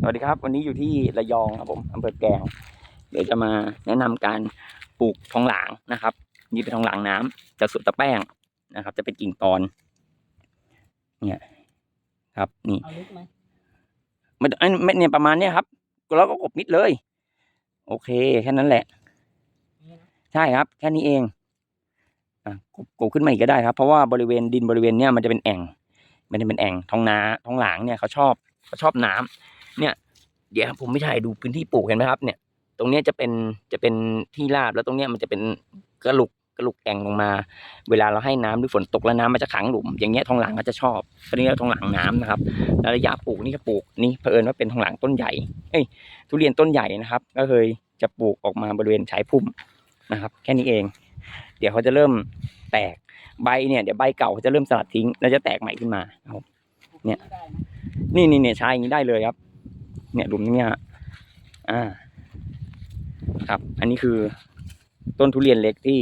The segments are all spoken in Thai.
สวัสดีครับ วันนี้อยู่ที่ระยองครับผมอำเภอแกลงเดี๋ยวจะมาแนะนำการปลูกทองหลางนะครับนี่เป็นทองหลางน้ำจากสวนตะแป้งนะครับ จะเป็นกิ่งตอน เนี่ย ครับนี่เอาลึกไหมไม่อันไม่เนี่ยประมาณเนี้ยครับแล้วก็กบมิดเลย โอเค แค่นั้นแหละนี่นะใช่ครับ แค่นี้เองอะกบกบขึ้นมาอีกก็ได้ครับ เพราะว่าบริเวณดินบริเวณเนี้ยมันจะเป็นแอ่ง มันจะเป็นแอ่งท้องนาท้องหลางเนี่ยเขาชอบเขาชอบน้ำเนี่ย เดี๋ยวผมไม่ถ่ายดูพื้นที่ปลูกเห็นไหมครับ เนี่ย ตรงเนี้ยจะเป็นจะเป็นที่ราบแล้วตรงเนี้ยมันจะเป็นกระลุกกระลุกแอ่งลงมา เวลาเราให้น้ำหรือฝนตกแล้วน้ำมันจะขังหลุม อย่างเงี้ยทองหลางก็จะชอบอันนี้เราทองหลางน้ำนะครับแล้วระยะปลูกนี่ก็ปลูกนี่เผอิญว่าเป็นทองหลางต้นใหญ่เอ้ยทุเรียนต้นใหญ่นะครับ ก็เคยจะปลูกออกมาบริเวณชายพุ่มนะครับ แค่นี้เอง เดี๋ยวเขาจะเริ่มแตก ใบเนี่ยเดี๋ยวใบเก่าเขาจะเริ่มสลัดทิ้งแล้วจะแตกใหม่ขึ้นมาครับเนี่ย นี่นี่เนี่ยใช้อย่างนี้ได้เลยครับ เนี่ยหลุมเนี่ยอ่า ครับ อันนี้คือต้นทุเรียนเล็กที่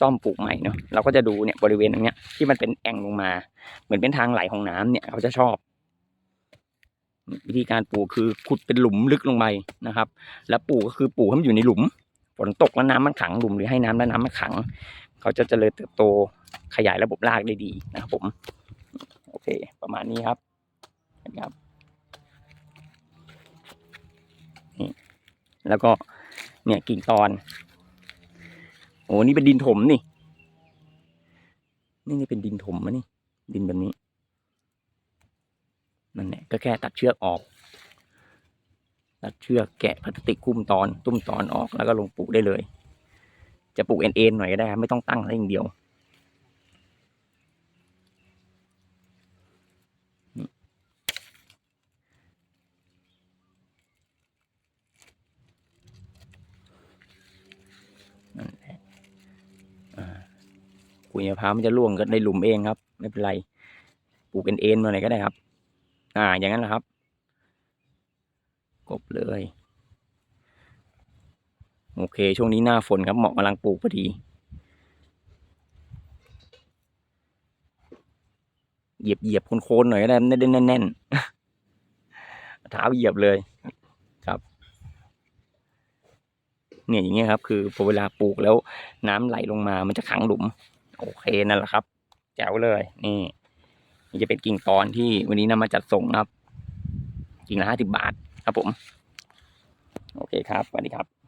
ซ่อมปลูกใหม่เนาะเราก็จะดูเนี่ยบริเวณตรงเนี้ยที่มันเป็นแอ่งลงมา เหมือนเป็นทางไหลของน้ำเนี่ยเขาจะชอบ วิธีการปลูกคือขุดเป็นหลุมลึกลงไปนะครับ แล้วปลูกก็คือปลูกให้มันอยู่ในหลุม ฝนตกแล้วน้ำมันขังหลุมหรือให้น้ำแล้วน้ำมันขัง เขาจะเจริญเติบโตขยายระบบรากได้ดีนะครับผม โอเค ประมาณนี้ครับนะครับนี่แล้วก็เนี่ยกิ่งตอน โอ้นี่เป็นดินถมนี่ นี่นี่เป็นดินถมมะนี่ ดินแบบนี้นั่นแหละก็แค่ตัดเชือกออก ตัดเชือกแกะพลาสติกคุ้มตอน ตุ้มตอนออกแล้วก็ลงปลูกได้เลย จะปลูกเอ็นเอ็นหน่อยก็ได้ครับไม่ต้องตั้งอะไรอย่างเดียวกุยมะพร้าวมันจะร่วงก็ในหลุมเองครับ ไม่เป็นไรปลูกเอ็นเอ็นมาไหนอยก็ได้ครับ อ่า อย่างนั้นแหละครับ กบเลย โอเค ช่วงนี้หน้าฝนครับเหมาะกำลังปลูกพอดี เหยียบเหยียบโคนๆหน่อยก็ได้แน่นๆแน่นเท้าเหยียบเลยครับ เนี่ยอย่างเงี้ยครับ คือพอเวลาปลูกแล้วน้ำไหลลงมามันจะขังหลุม โอเคนั่นแหละครับ แจ๋วเลย นี่นี่จะเป็นกิ่งตอนที่วันนี้นำมาจัดส่งครับ กิ่งละห้าสิบบาทครับผม โอเคครับสวัสดีครับ